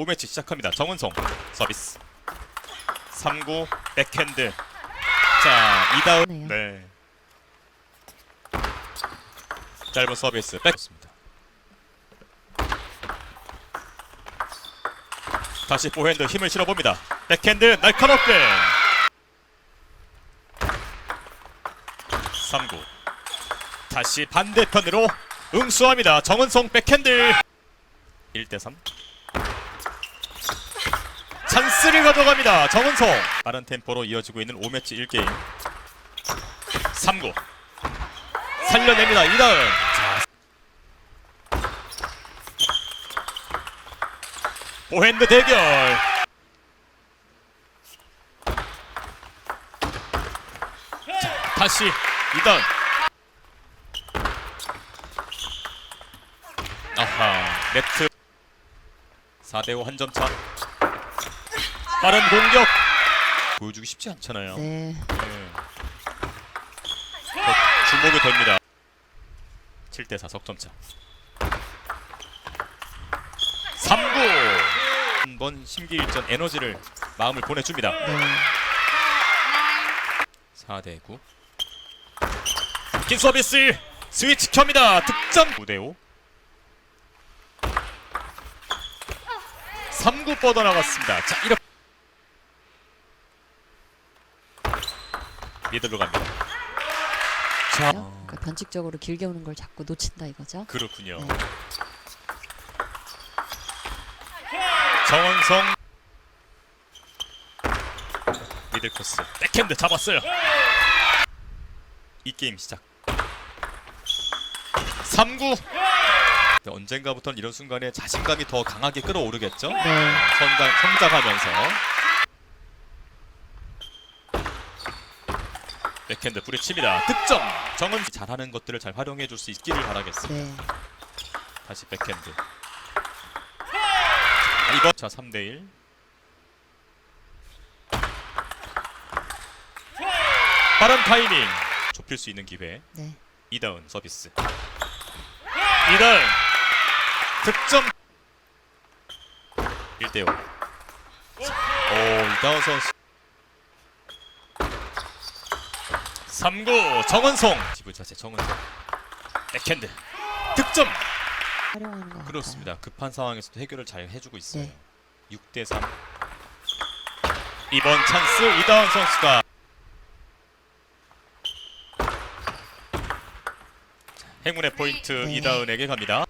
5매치 시작합니다. 정은성 서비스. 3구 백핸드. 자, 이다운 네요. 네. 짧은 서비스 백습니다. 다시 포핸드 힘을 실어봅니다. 백핸드 날카롭게. 3구. 다시 반대편으로 응수합니다. 정은성 백핸드. 1대3. 찬스를 가져갑니다. 정은성. 빠른 템포로 이어지고 있는 5매치 1게임. 3구. 살려냅니다. 이다은. 자. 보핸드 대결. 자, 다시 이다은. 아하, 네트 4대5 한 점 차. 빠른 공격. 보여주기 쉽지 않잖아요. 네. 네. 더 주목이 됩니다. 7대 4 석점차. 3구. 한번 심기일전 에너지를 마음을 보내줍니다. 네. 4대 9. 긴 서비스 스위치 켭니다. 득점 9대 5. 3구 뻗어나갔습니다. 자 이렇게 미들로 갑니다. 자 그러니까 변칙적으로 길게 오는 걸 자꾸 놓친다 이거죠. 그렇군요. 네. 정원성 미들 코스 백핸드 잡았어요. 이 게임 시작. 3구 언젠가부터는 이런 순간에 자신감이 더 강하게 끌어오르겠죠. 네. 성장, 성장하면서 백핸드 뿌리칩니다. 득점. 정은 잘하는 것들을 잘 활용해 줄 수 있기를 바라겠습니다. 네. 다시 백핸드. 이번 자 3대 1. 빠른 타이밍. 좁힐 수 있는 기회. 네. 이다운 서비스. 이다운 득점. 1대 5. 오, 이다운 선수. 3구 정은송. 지부 자체 정은송. 백핸드. 득점. 활용하는 것 같아요. 그렇습니다. 급한 상황에서도 해결을 잘 해주고 있어요. 네. 6대 3. 이번 찬스 이다운 선수가 자, 행운의 포인트 네. 이다은에게 갑니다.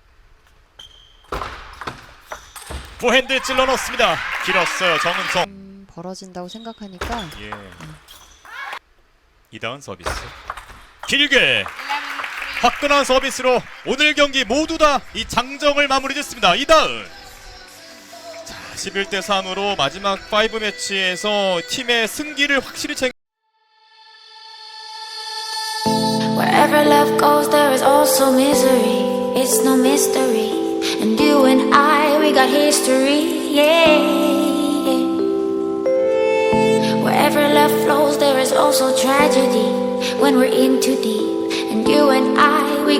포핸드 찔러 넣습니다. 길었어요 정은성. 음, 벌어진다고 생각하니까 예. 이다은 서비스. 길게 화끈한 서비스로 오늘 경기 모두 다 이 장정을 마무리 짓습니다. 이다은. 자, 11대 3으로 마지막 5 매치에서 팀의 승기를 확실히 챙. Wherever love goes, there is also misery. It's no mystery. And you and I, we got history. Yeah. Wherever love flows, there is also tragedy. When we're in too deep. And you and I,